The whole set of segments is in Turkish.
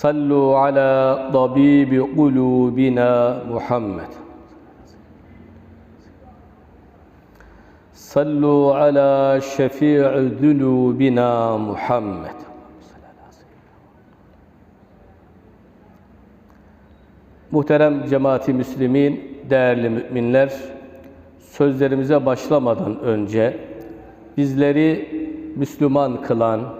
Sallu ala tabibi kulubina Muhammed. Sallu ala şefi'i zunubina Muhammed. Muhterem cemaati müslimin, değerli müminler, sözlerimize başlamadan önce bizleri Müslüman kılan,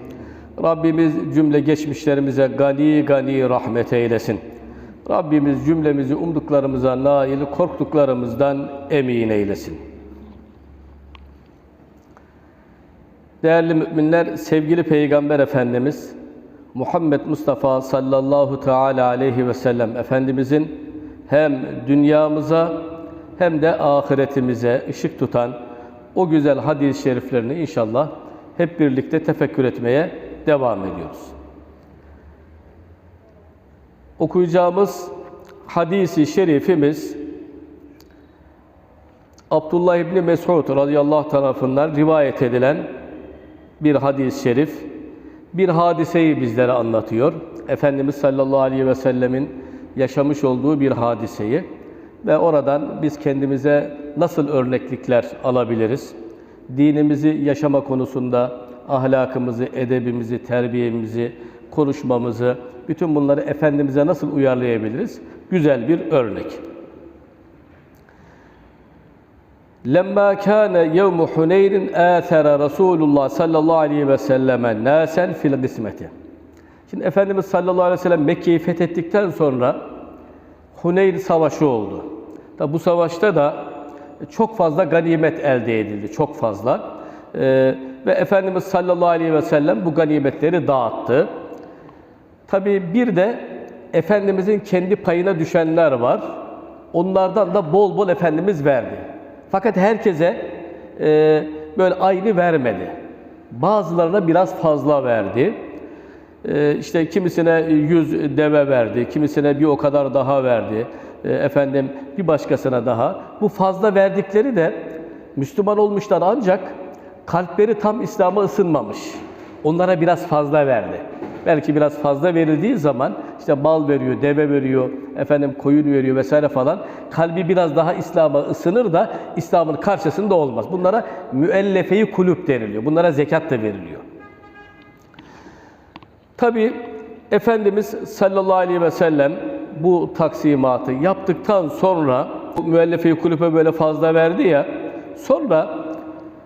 Rabbimiz cümle geçmişlerimize gani gani rahmet eylesin. Rabbimiz cümlemizi umduklarımıza nail, korktuklarımızdan emin eylesin. Değerli müminler, sevgili Peygamber Efendimiz Muhammed Mustafa sallallahu teala aleyhi ve sellem Efendimizin hem dünyamıza hem de ahiretimize ışık tutan o güzel hadis-i şeriflerini inşallah hep birlikte tefekkür etmeye devam ediyoruz. Okuyacağımız hadisi şerifimiz Abdullah İbni Mesud radıyallahu tarafından rivayet edilen bir hadis-i şerif bir hadiseyi bizlere anlatıyor. Efendimiz sallallahu aleyhi ve sellemin yaşamış olduğu bir hadiseyi ve oradan biz kendimize nasıl örneklikler alabiliriz? Dinimizi yaşama konusunda ahlakımızı, edebimizi, terbiyemizi, konuşmamızı, bütün bunları Efendimiz'e nasıl uyarlayabiliriz? Güzel bir örnek. Lemma kana yevmu Huneyn'in âthera Resulullah sallallahu aleyhi ve selleme nâsen fil kısmeti. Şimdi Efendimiz sallallahu aleyhi ve sellem Mekke'yi fethettikten sonra Huneyn Savaşı oldu. Tabi bu savaşta da çok fazla ganimet elde edildi, çok fazla. Ee, ve Efendimiz sallallahu aleyhi ve sellem bu ganimetleri dağıttı. Tabi bir de Efendimizin kendi payına düşenler var. Onlardan da bol bol Efendimiz verdi. Fakat herkese e, böyle aynı vermedi. Bazılarına biraz fazla verdi. E, işte kimisine yüz deve verdi, kimisine bir o kadar daha verdi. E, efendim bir başkasına daha. Bu fazla verdikleri de Müslüman olmuşlar ancak kalpleri tam İslam'a ısınmamış. Onlara biraz fazla verdi. Belki biraz fazla verildiği zaman işte mal veriyor, deve veriyor, efendim koyun veriyor vesaire falan. Kalbi biraz daha İslam'a ısınır da İslam'ın karşısında olmaz. Bunlara müellefeyi kulüp deniliyor. Bunlara zekat da veriliyor. Tabi Efendimiz sallallahu aleyhi ve sellem bu taksimatı yaptıktan sonra bu müellefe-i kulüpe böyle fazla verdi ya sonra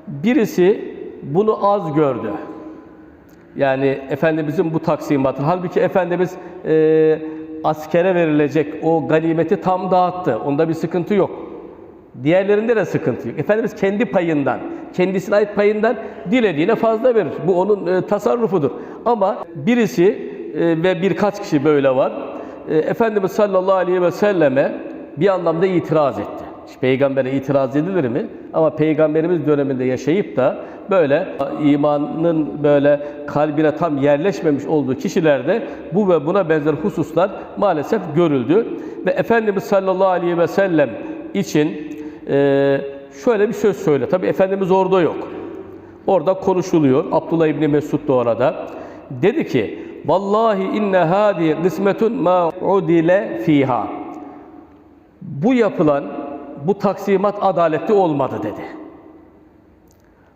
birisi bunu az gördü. Yani Efendimizin bu taksimatı. Halbuki Efendimiz e, askere verilecek o ganimeti tam dağıttı. Onda bir sıkıntı yok. Diğerlerinde de sıkıntı yok. Efendimiz kendi payından, kendisine ait payından dilediğine fazla verir. Bu onun e, tasarrufudur. Ama birisi e, ve birkaç kişi böyle var. E, Efendimiz sallallahu aleyhi ve selleme bir anlamda itiraz etti. Peygambere itiraz edilir mi? Ama peygamberimiz döneminde yaşayıp da böyle imanın böyle kalbine tam yerleşmemiş olduğu kişilerde bu ve buna benzer hususlar maalesef görüldü. Ve Efendimiz sallallahu aleyhi ve sellem için e, şöyle bir söz söyle. Tabi Efendimiz orada yok. Orada konuşuluyor. Abdullah İbni Mesud da orada. Dedi ki, Vallahi inne hadi kısmetun ma udile fiha. Bu yapılan bu taksimat adaletli olmadı dedi.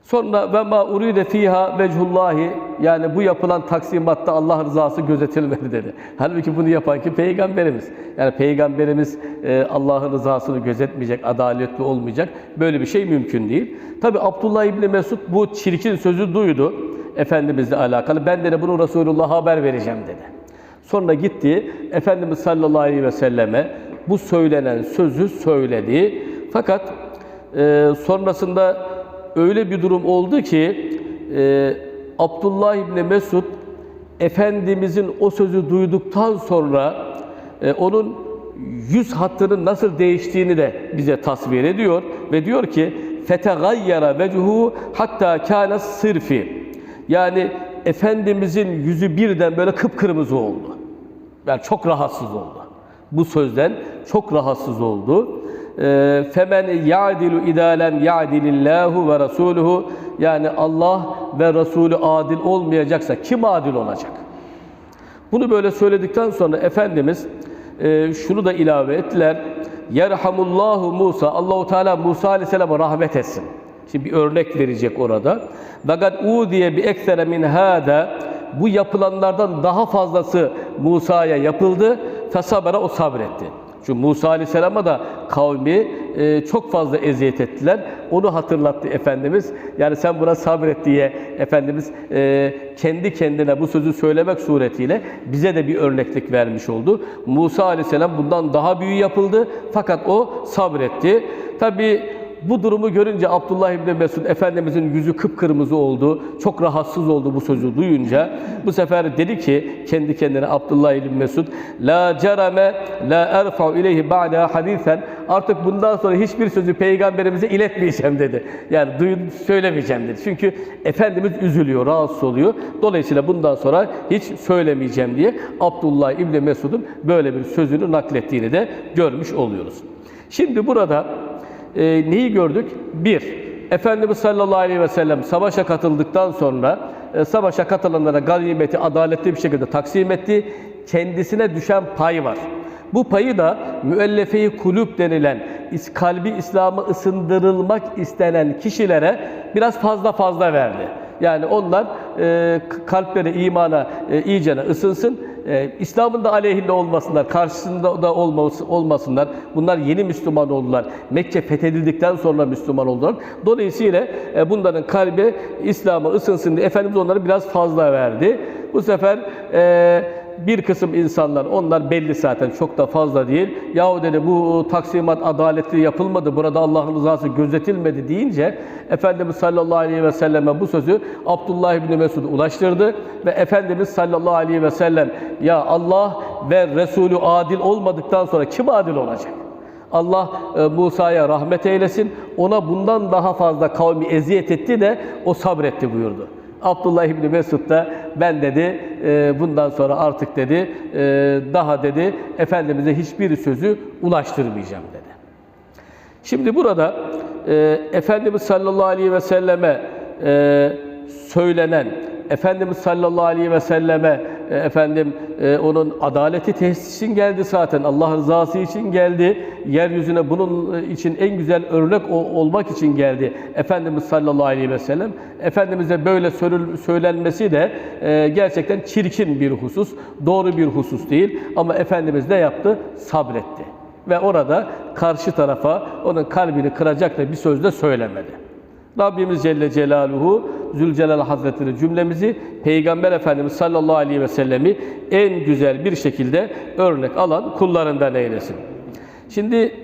Sonra ve ma uride fiha vechullahi yani bu yapılan taksimatta Allah rızası gözetilmedi dedi. Halbuki bunu yapan ki peygamberimiz. Yani peygamberimiz e, Allah'ın rızasını gözetmeyecek, adaletli olmayacak. Böyle bir şey mümkün değil. Tabi Abdullah İbni Mesud bu çirkin sözü duydu Efendimizle alakalı. Ben de bunu Resulullah'a haber vereceğim dedi. Sonra gitti Efendimiz sallallahu aleyhi ve selleme bu söylenen sözü söyledi. Fakat e, sonrasında öyle bir durum oldu ki e, Abdullah İbni Mesud Efendimizin o sözü duyduktan sonra e, onun yüz hattının nasıl değiştiğini de bize tasvir ediyor ve diyor ki fetegayyara vechuhu hatta kana sırfi yani Efendimizin yüzü birden böyle kıpkırmızı oldu. Yani çok rahatsız oldu. Bu sözden çok rahatsız oldu. Ee, Femen ya'dilu idalem ya'dilillahu ve rasuluhu yani Allah ve Resulü adil olmayacaksa kim adil olacak? Bunu böyle söyledikten sonra Efendimiz e, şunu da ilave ettiler. Yerhamullahu Musa. Allahu Teala Musa Aleyhisselam'a rahmet etsin. Şimdi bir örnek verecek orada. Fakat u diye bir eksere min hada bu yapılanlardan daha fazlası Musa'ya yapıldı. Fesabara o sabretti. Çünkü Musa Aleyhisselam'a da kavmi e, çok fazla eziyet ettiler. Onu hatırlattı Efendimiz. Yani sen buna sabret diye Efendimiz e, kendi kendine bu sözü söylemek suretiyle bize de bir örneklik vermiş oldu. Musa Aleyhisselam bundan daha büyük yapıldı. Fakat o sabretti. Tabi bu durumu görünce Abdullah İbni Mesud Efendimizin yüzü kıpkırmızı oldu. Çok rahatsız oldu bu sözü duyunca. Bu sefer dedi ki kendi kendine Abdullah İbni Mesud La cerame la erfa'u ileyhi ba'da hadisen Artık bundan sonra hiçbir sözü peygamberimize iletmeyeceğim dedi. Yani duyun söylemeyeceğim dedi. Çünkü Efendimiz üzülüyor, rahatsız oluyor. Dolayısıyla bundan sonra hiç söylemeyeceğim diye Abdullah İbni Mesud'un böyle bir sözünü naklettiğini de görmüş oluyoruz. Şimdi burada e, neyi gördük? Bir, Efendimiz sallallahu aleyhi ve sellem savaşa katıldıktan sonra e, savaşa katılanlara ganimeti adaletli bir şekilde taksim etti. Kendisine düşen pay var. Bu payı da müellefe-i kulüp denilen kalbi İslam'ı ısındırılmak istenen kişilere biraz fazla fazla verdi. Yani onlar e, kalpleri imana e, iyicene ısınsın. E, İslam'ın da aleyhinde olmasınlar, karşısında da olması, olmasınlar. Bunlar yeni Müslüman oldular. Mekke fethedildikten sonra Müslüman oldular. Dolayısıyla e, bunların kalbi İslam'a ısınsın diye Efendimiz onları biraz fazla verdi. Bu sefer e, bir kısım insanlar, onlar belli zaten çok da fazla değil. Yahu dedi bu taksimat adaletli yapılmadı, burada Allah'ın rızası gözetilmedi deyince Efendimiz sallallahu aleyhi ve selleme bu sözü Abdullah İbni Mesud ulaştırdı ve Efendimiz sallallahu aleyhi ve sellem ya Allah ve Resulü adil olmadıktan sonra kim adil olacak? Allah e, Musa'ya rahmet eylesin. Ona bundan daha fazla kavmi eziyet etti de o sabretti buyurdu. Abdullah İbni Mesud da ben dedi e, bundan sonra artık dedi e, daha dedi Efendimiz'e hiçbir sözü ulaştırmayacağım dedi. Şimdi burada e, Efendimiz sallallahu aleyhi ve selleme e, söylenen, Efendimiz sallallahu aleyhi ve selleme e, efendim e, onun adaleti tesis için geldi zaten. Allah rızası için geldi. Yeryüzüne bunun için en güzel örnek o- olmak için geldi. Efendimiz sallallahu aleyhi ve sellem. Efendimiz'e böyle sörül- söylenmesi de e, gerçekten çirkin bir husus. Doğru bir husus değil. Ama Efendimiz ne yaptı? Sabretti ve orada karşı tarafa onun kalbini kıracak da bir söz de söylemedi. Rabbimiz Celle Celaluhu Zülcelal Hazretleri cümlemizi Peygamber Efendimiz sallallahu aleyhi ve sellemi en güzel bir şekilde örnek alan kullarından eylesin. Şimdi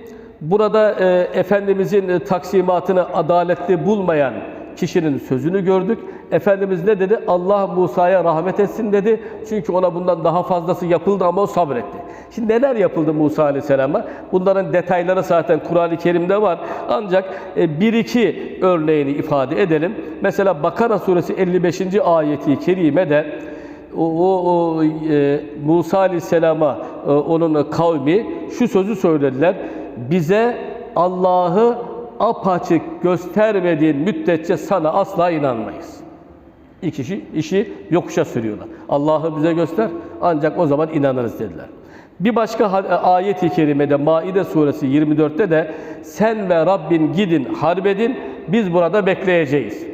burada e, Efendimizin e, taksimatını adaletli bulmayan kişinin sözünü gördük. Efendimiz ne dedi? Allah Musa'ya rahmet etsin dedi. Çünkü ona bundan daha fazlası yapıldı ama o sabretti. Şimdi neler yapıldı Musa Aleyhisselam'a? Bunların detayları zaten Kur'an-ı Kerim'de var. Ancak e, bir iki örneğini ifade edelim. Mesela Bakara suresi 55. ayeti kerimede o, o, o e, Musa Aleyhisselam'a e, onun kavmi şu sözü söylediler. Bize Allah'ı apaçık göstermediğin müddetçe sana asla inanmayız. İki kişi işi yokuşa sürüyorlar. Allah'ı bize göster ancak o zaman inanırız dediler. Bir başka ayet-i kerimede Maide suresi 24'te de sen ve Rabbin gidin harbedin biz burada bekleyeceğiz.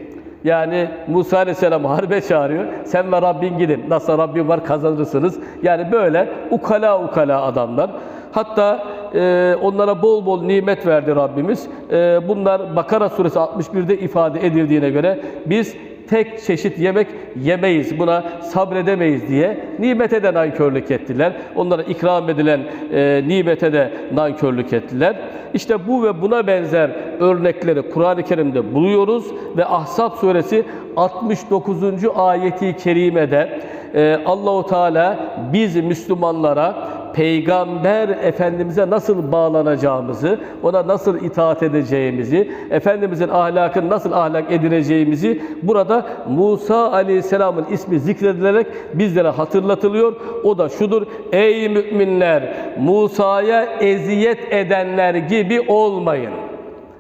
Yani Musa Aleyhisselam harbe çağırıyor. Sen ve Rabbin gidin. Nasıl Rabbim var kazanırsınız. Yani böyle ukala ukala adamlar. Hatta e, onlara bol bol nimet verdi Rabbimiz. E, bunlar Bakara suresi 61'de ifade edildiğine göre biz tek çeşit yemek yemeyiz, buna sabredemeyiz diye nimete de nankörlük ettiler. Onlara ikram edilen e, nimete de nankörlük ettiler. İşte bu ve buna benzer örnekleri Kur'an-ı Kerim'de buluyoruz ve Ahzab suresi 69. ayeti kerimede e, Allahu Teala biz Müslümanlara Peygamber Efendimiz'e nasıl bağlanacağımızı, ona nasıl itaat edeceğimizi, Efendimiz'in ahlakını nasıl ahlak edineceğimizi burada Musa Aleyhisselam'ın ismi zikredilerek bizlere hatırlatılıyor. O da şudur, ey müminler Musa'ya eziyet edenler gibi olmayın.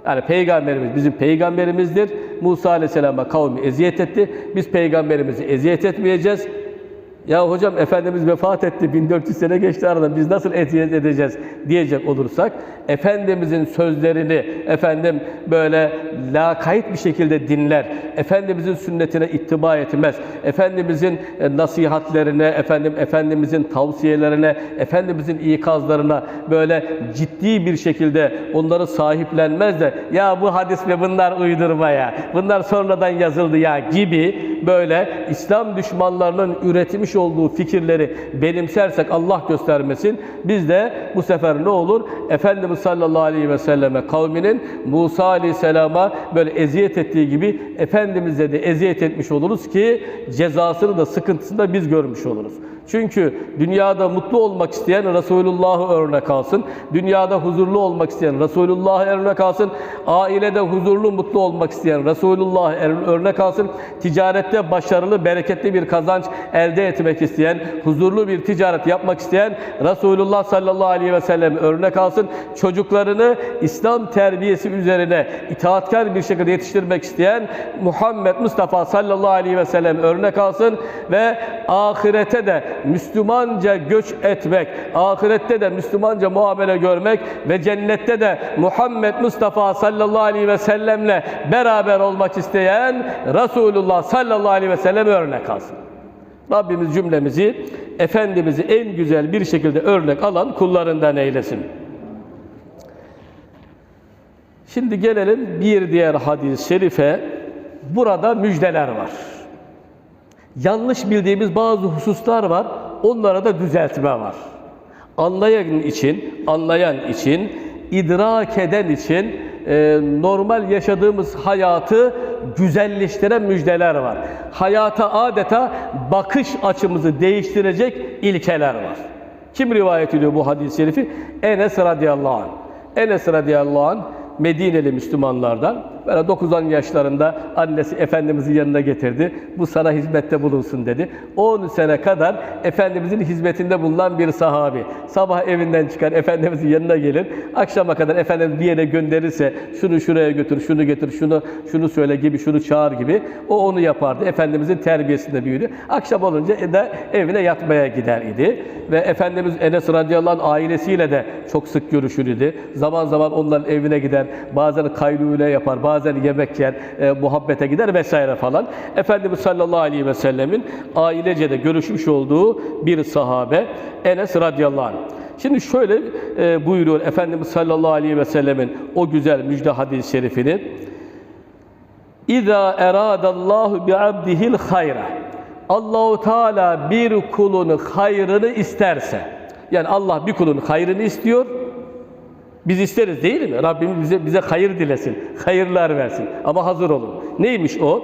Yani peygamberimiz bizim peygamberimizdir. Musa Aleyhisselam'a kavmi eziyet etti. Biz peygamberimizi eziyet etmeyeceğiz. Ya hocam Efendimiz vefat etti, 1400 sene geçti aradan, biz nasıl eziyet edeceğiz diyecek olursak, Efendimizin sözlerini efendim böyle lakayt bir şekilde dinler, Efendimizin sünnetine ittiba etmez, Efendimizin e, nasihatlerine, efendim Efendimizin tavsiyelerine, Efendimizin ikazlarına böyle ciddi bir şekilde onları sahiplenmez de ya bu hadis ve bunlar uydurma ya, bunlar sonradan yazıldı ya gibi böyle İslam düşmanlarının üretmiş olduğu fikirleri benimsersek Allah göstermesin. Biz de bu sefer ne olur? Efendimiz sallallahu aleyhi ve selleme kavminin Musa aleyhisselama böyle eziyet ettiği gibi Efendimiz'e de eziyet etmiş oluruz ki cezasını da sıkıntısını da biz görmüş oluruz. Çünkü dünyada mutlu olmak isteyen Resulullah'ı örnek alsın. Dünyada huzurlu olmak isteyen Resulullah'ı örnek alsın. Ailede huzurlu, mutlu olmak isteyen Resulullah'ı örnek alsın. Ticarette başarılı, bereketli bir kazanç elde etmek isteyen, huzurlu bir ticaret yapmak isteyen Resulullah sallallahu aleyhi ve sellem örnek alsın. Çocuklarını İslam terbiyesi üzerine itaatkar bir şekilde yetiştirmek isteyen Muhammed Mustafa sallallahu aleyhi ve sellem örnek alsın ve ahirete de Müslümanca göç etmek, ahirette de Müslümanca muamele görmek ve cennette de Muhammed Mustafa sallallahu aleyhi ve sellemle beraber olmak isteyen Resulullah sallallahu aleyhi ve sellem örnek alsın. Rabbimiz cümlemizi Efendimiz'i en güzel bir şekilde örnek alan kullarından eylesin. Şimdi gelelim bir diğer hadis-i şerife. Burada müjdeler var. Yanlış bildiğimiz bazı hususlar var. Onlara da düzeltme var. Anlayan için, anlayan için, idrak eden için e, normal yaşadığımız hayatı güzelleştiren müjdeler var. Hayata adeta bakış açımızı değiştirecek ilkeler var. Kim rivayet ediyor bu hadis-i şerifi? Enes radıyallahu anh. Enes radıyallahu anh Medineli Müslümanlardan böyle 9-10 yaşlarında annesi Efendimizin yanına getirdi. Bu sana hizmette bulunsun dedi. 10 sene kadar Efendimizin hizmetinde bulunan bir sahabi. Sabah evinden çıkar Efendimizin yanına gelir. Akşama kadar Efendimiz bir yere gönderirse şunu şuraya götür, şunu getir, şunu şunu söyle gibi, şunu çağır gibi. O onu yapardı. Efendimizin terbiyesinde büyüdü. Akşam olunca da evine yatmaya gider idi. Ve Efendimiz Enes radıyallahu anh ailesiyle de çok sık görüşür idi. Zaman zaman onların evine gider. Bazen kaylule yapar, bazen yemek yer, e, muhabbete gider vesaire falan. Efendimiz sallallahu aleyhi ve sellemin ailece de görüşmüş olduğu bir sahabe Enes radıyallahu anh. Şimdi şöyle e, buyuruyor Efendimiz sallallahu aleyhi ve sellemin o güzel müjde hadis-i şerifini. İza eradallahu bi abdihil hayra. Allahu Teala bir kulun hayrını isterse. Yani Allah bir kulun hayrını istiyor. Biz isteriz değil mi? Rabbimiz bize bize hayır dilesin, hayırlar versin. Ama hazır olun. Neymiş o?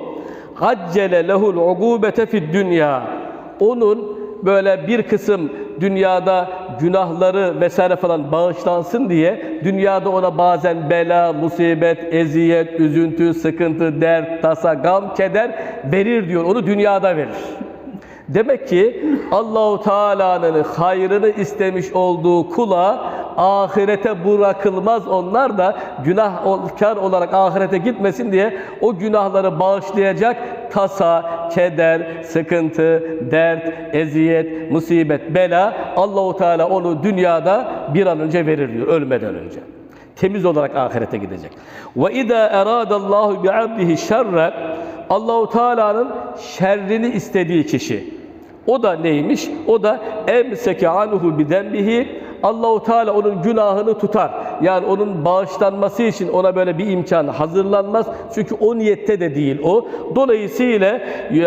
Haccele lehul ugubete fid dünya. Onun böyle bir kısım dünyada günahları vesaire falan bağışlansın diye dünyada ona bazen bela, musibet, eziyet, üzüntü, sıkıntı, dert, tasa, gam, keder verir diyor. Onu dünyada verir. Demek ki Allahu Teala'nın hayrını istemiş olduğu kula ahirete bırakılmaz. Onlar da günahkar olarak ahirete gitmesin diye o günahları bağışlayacak tasa, keder, sıkıntı, dert, eziyet, musibet, bela Allahu Teala onu dünyada bir an önce verir diyor ölmeden önce. Temiz olarak ahirete gidecek. Ve izâ eradallahu bi abdihi şerre Allahu Teala'nın şerrini istediği kişi. O da neymiş? O da emseke anhu bidembihi Allahu Teala onun günahını tutar. Yani onun bağışlanması için ona böyle bir imkan hazırlanmaz. Çünkü o niyette de değil o. Dolayısıyla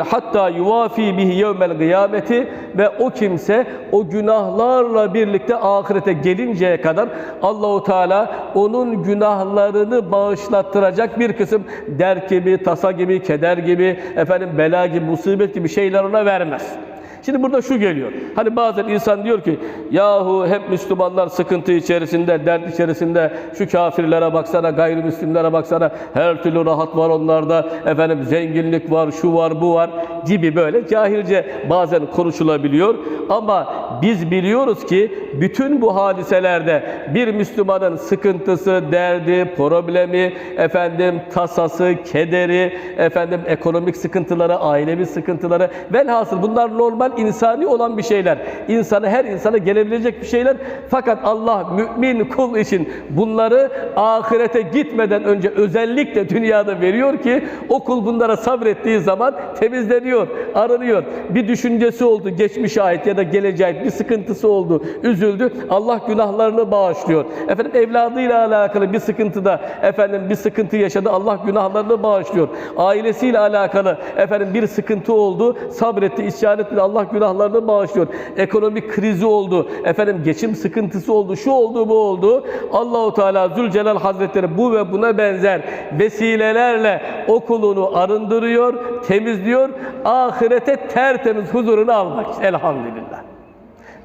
hatta yuvafi bihi yevmel kıyameti ve o kimse o günahlarla birlikte ahirete gelinceye kadar Allahu Teala onun günahlarını bağışlattıracak bir kısım dert gibi, tasa gibi, keder gibi, efendim bela gibi, musibet gibi şeyler ona vermez. Şimdi burada şu geliyor. Hani bazen insan diyor ki yahu hep Müslümanlar sıkıntı içerisinde, dert içerisinde şu kafirlere baksana, gayrimüslimlere baksana her türlü rahat var onlarda. Efendim zenginlik var, şu var, bu var gibi böyle cahilce bazen konuşulabiliyor. Ama biz biliyoruz ki bütün bu hadiselerde bir Müslümanın sıkıntısı, derdi, problemi, efendim tasası, kederi, efendim ekonomik sıkıntıları, ailevi sıkıntıları velhasıl bunlar normal insani olan bir şeyler. İnsanı her insana gelebilecek bir şeyler. Fakat Allah mümin kul için bunları ahirete gitmeden önce özellikle dünyada veriyor ki o kul bunlara sabrettiği zaman temizleniyor, arınıyor. Bir düşüncesi oldu geçmişe ait ya da geleceğe ait bir sıkıntısı oldu, üzüldü. Allah günahlarını bağışlıyor. Efendim evladıyla alakalı bir sıkıntıda efendim bir sıkıntı yaşadı. Allah günahlarını bağışlıyor. Ailesiyle alakalı efendim bir sıkıntı oldu. Sabretti, isyan etti. Allah günahlarını bağışlıyor. Ekonomik krizi oldu. Efendim geçim sıkıntısı oldu. Şu oldu, bu oldu. Allahu Teala Zülcelal Hazretleri bu ve buna benzer vesilelerle o kulunu arındırıyor, temizliyor. Ahirete tertemiz huzurunu almak. Elhamdülillah.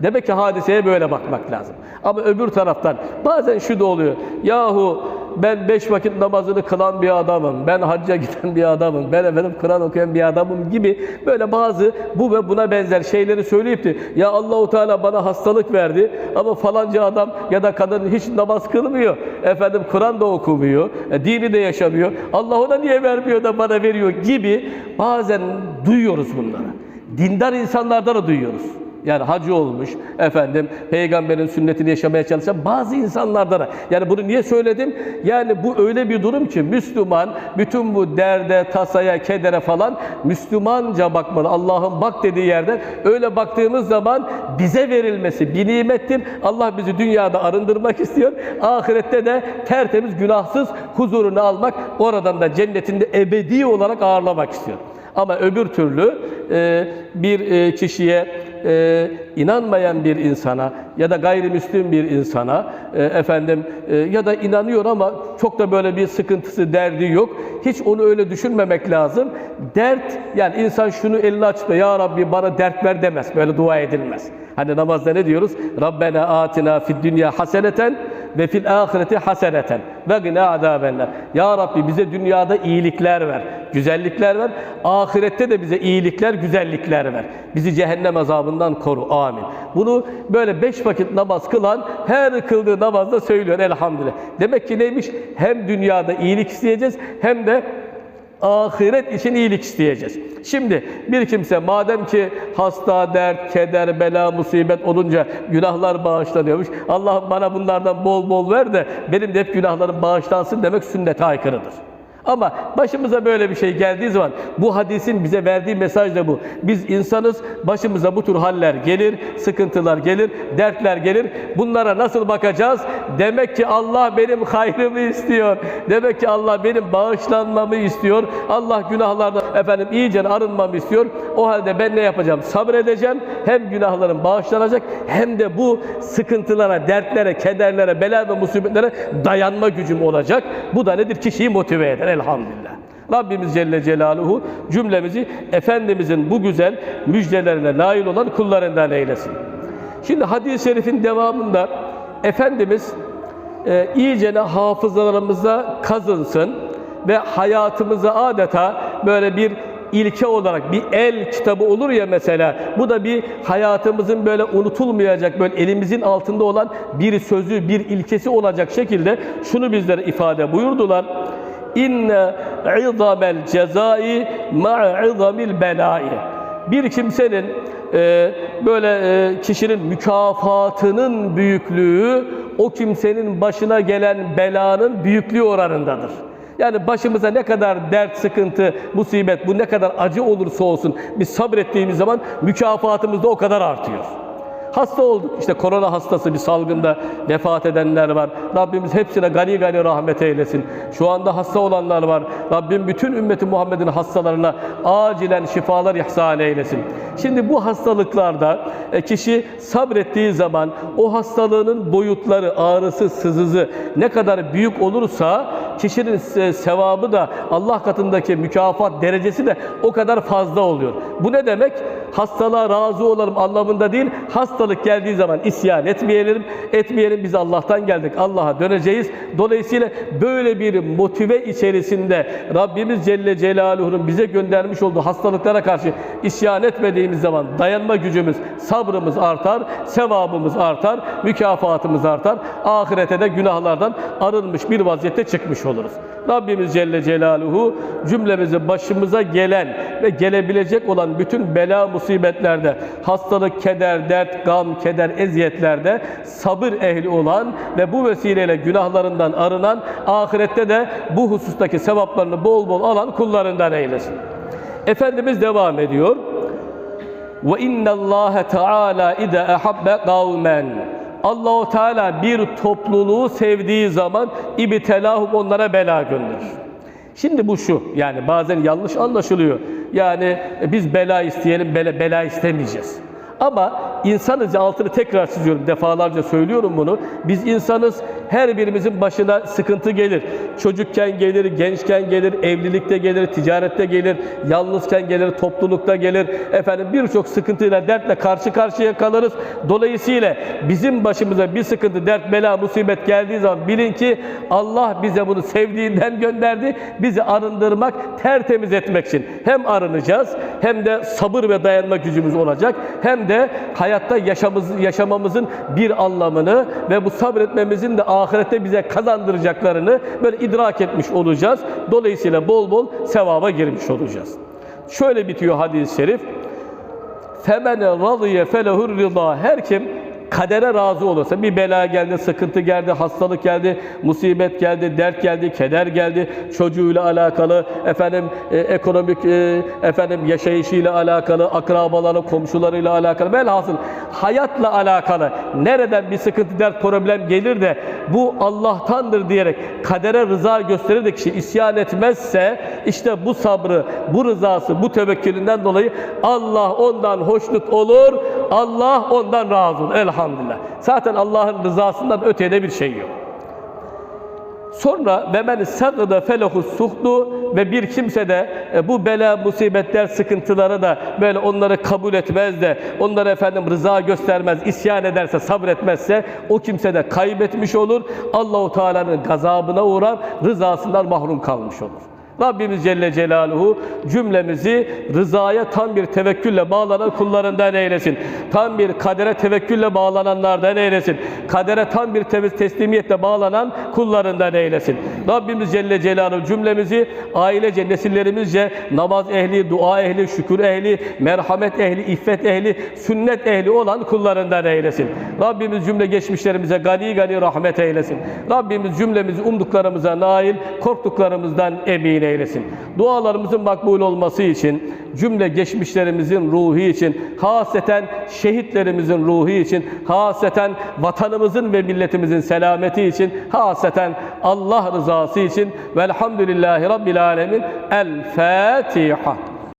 Demek ki hadiseye böyle bakmak lazım. Ama öbür taraftan bazen şu da oluyor. Yahu ben beş vakit namazını kılan bir adamım, ben hacca giden bir adamım, ben efendim Kur'an okuyan bir adamım gibi böyle bazı bu ve buna benzer şeyleri söyleyip de ya Allahu Teala bana hastalık verdi ama falanca adam ya da kadın hiç namaz kılmıyor. Efendim Kur'an da okumuyor, e, dini de yaşamıyor. Allah ona niye vermiyor da bana veriyor gibi bazen duyuyoruz bunları. Dindar insanlarda da duyuyoruz. Yani hacı olmuş, efendim peygamberin sünnetini yaşamaya çalışan bazı insanlarda da. Yani bunu niye söyledim? Yani bu öyle bir durum ki Müslüman bütün bu derde, tasaya, kedere falan Müslümanca bakmalı. Allah'ın bak dediği yerden öyle baktığımız zaman bize verilmesi bir nimettir. Allah bizi dünyada arındırmak istiyor. Ahirette de tertemiz, günahsız huzurunu almak, oradan da cennetinde ebedi olarak ağırlamak istiyor. Ama öbür türlü e, bir e, kişiye e, inanmayan bir insana ya da gayrimüslim bir insana e, efendim e, ya da inanıyor ama çok da böyle bir sıkıntısı, derdi yok. Hiç onu öyle düşünmemek lazım. Dert yani insan şunu elini açıp da ya Rabbi bana dert ver demez. Böyle dua edilmez. Hani namazda ne diyoruz? Rabbena atina fid dünya haseneten ve fil ahireti haseneten ve gına azabenler. Ya Rabbi bize dünyada iyilikler ver, güzellikler ver. Ahirette de bize iyilikler, güzellikler ver. Bizi cehennem azabından koru. Amin. Bunu böyle beş vakit namaz kılan her kıldığı namazda söylüyor elhamdülillah. Demek ki neymiş? Hem dünyada iyilik isteyeceğiz hem de ahiret için iyilik isteyeceğiz. Şimdi bir kimse madem ki hasta, dert, keder, bela, musibet olunca günahlar bağışlanıyormuş. Allah'ım bana bunlardan bol bol ver de benim de hep günahlarım bağışlansın demek sünnete aykırıdır. Ama başımıza böyle bir şey geldiği zaman bu hadisin bize verdiği mesaj da bu. Biz insanız, başımıza bu tür haller gelir, sıkıntılar gelir, dertler gelir. Bunlara nasıl bakacağız? Demek ki Allah benim hayrımı istiyor. Demek ki Allah benim bağışlanmamı istiyor. Allah günahlardan efendim iyice arınmamı istiyor. O halde ben ne yapacağım? Sabredeceğim. Hem günahlarım bağışlanacak hem de bu sıkıntılara, dertlere, kederlere, bela ve musibetlere dayanma gücüm olacak. Bu da nedir? Kişiyi motive eder elhamdülillah. Rabbimiz Celle Celaluhu cümlemizi Efendimizin bu güzel müjdelerine nail olan kullarından eylesin. Şimdi hadis-i şerifin devamında Efendimiz e, iyicene hafızalarımıza kazınsın ve hayatımıza adeta böyle bir ilke olarak bir el kitabı olur ya mesela bu da bir hayatımızın böyle unutulmayacak böyle elimizin altında olan bir sözü bir ilkesi olacak şekilde şunu bizlere ifade buyurdular inne izamel cezai ma'a izamil belai. Bir kimsenin e, böyle e, kişinin mükafatının büyüklüğü o kimsenin başına gelen belanın büyüklüğü oranındadır. Yani başımıza ne kadar dert, sıkıntı, musibet, bu ne kadar acı olursa olsun biz sabrettiğimiz zaman mükafatımız da o kadar artıyor. Hasta olduk. İşte korona hastası bir salgında vefat edenler var. Rabbimiz hepsine gani gani rahmet eylesin. Şu anda hasta olanlar var. Rabbim bütün ümmeti Muhammed'in hastalarına acilen şifalar ihsan eylesin. Şimdi bu hastalıklarda e, kişi sabrettiği zaman o hastalığının boyutları, ağrısı, sızısı ne kadar büyük olursa kişinin se- sevabı da Allah katındaki mükafat derecesi de o kadar fazla oluyor. Bu ne demek? Hastalığa razı olalım anlamında değil. Hastalık geldiği zaman isyan etmeyelim. Etmeyelim biz Allah'tan geldik. Allah'a döneceğiz. Dolayısıyla böyle bir motive içerisinde Rabbimiz Celle Celaluhu'nun bize göndermiş olduğu hastalıklara karşı isyan etmediğimiz zaman dayanma gücümüz, sabrımız artar, sevabımız artar, mükafatımız artar. Ahirete de günahlardan arınmış bir vaziyette çıkmış oluruz. Rabbimiz Celle Celaluhu cümlemizi başımıza gelen ve gelebilecek olan bütün bela musibetlerde, hastalık, keder, dert, gam, keder, eziyetlerde sabır ehli olan ve bu vesileyle günahlarından arınan, ahirette de bu husustaki sevaplarını bol bol alan kullarından eylesin. Efendimiz devam ediyor. Ve inna Allah Teala ida ahabbe kavmen. Allahu Teala bir topluluğu sevdiği zaman ibtelahum onlara bela gönderir. Şimdi bu şu yani bazen yanlış anlaşılıyor. Yani biz bela isteyelim bela, bela istemeyeceğiz. Ama insanız altını tekrar çiziyorum defalarca söylüyorum bunu. Biz insanız her birimizin başına sıkıntı gelir. Çocukken gelir, gençken gelir, evlilikte gelir, ticarette gelir, yalnızken gelir, toplulukta gelir. Efendim birçok sıkıntıyla, dertle karşı karşıya kalırız. Dolayısıyla bizim başımıza bir sıkıntı, dert, bela, musibet geldiği zaman bilin ki Allah bize bunu sevdiğinden gönderdi. Bizi arındırmak, tertemiz etmek için. Hem arınacağız hem de sabır ve dayanma gücümüz olacak. Hem de hayatta yaşamımız, yaşamamızın bir anlamını ve bu sabretmemizin de ahirette bize kazandıracaklarını böyle idrak etmiş olacağız. Dolayısıyla bol bol sevaba girmiş olacağız. Şöyle bitiyor hadis-i şerif. Radiye felehur rıza. Her kim kadere razı olursa bir bela geldi, sıkıntı geldi, hastalık geldi, musibet geldi, dert geldi, keder geldi, çocuğuyla alakalı, efendim e, ekonomik e, efendim yaşayışıyla alakalı, akrabaları, komşularıyla alakalı, velhasıl hayatla alakalı nereden bir sıkıntı, dert, problem gelir de bu Allah'tandır diyerek kadere rıza gösterir de kişi isyan etmezse işte bu sabrı, bu rızası, bu tevekkülünden dolayı Allah ondan hoşnut olur, Allah ondan razı olur. Elhamdülillah. Zaten Allah'ın rızasından ötede bir şey yok. Sonra ve men sagıda felehu suhdu ve bir kimse de e, bu bela, musibetler, sıkıntıları da böyle onları kabul etmez de onlara efendim rıza göstermez, isyan ederse, sabretmezse o kimse de kaybetmiş olur. Allahu Teala'nın gazabına uğrar, rızasından mahrum kalmış olur. Rabbimiz Celle Celaluhu cümlemizi rızaya tam bir tevekkülle bağlanan kullarından eylesin. Tam bir kadere tevekkülle bağlananlardan eylesin. Kadere tam bir te- teslimiyetle bağlanan kullarından eylesin. Rabbimiz Celle Celaluhu cümlemizi ailece, nesillerimizce namaz ehli, dua ehli, şükür ehli, merhamet ehli, iffet ehli, sünnet ehli olan kullarından eylesin. Rabbimiz cümle geçmişlerimize gani gani rahmet eylesin. Rabbimiz cümlemizi umduklarımıza nail, korktuklarımızdan emin eylesin. Dualarımızın makbul olması için, cümle geçmişlerimizin ruhu için, haseten şehitlerimizin ruhu için, haseten vatanımızın ve milletimizin selameti için, haseten Allah rızası için velhamdülillahi Rabbil Alemin. El Fatiha.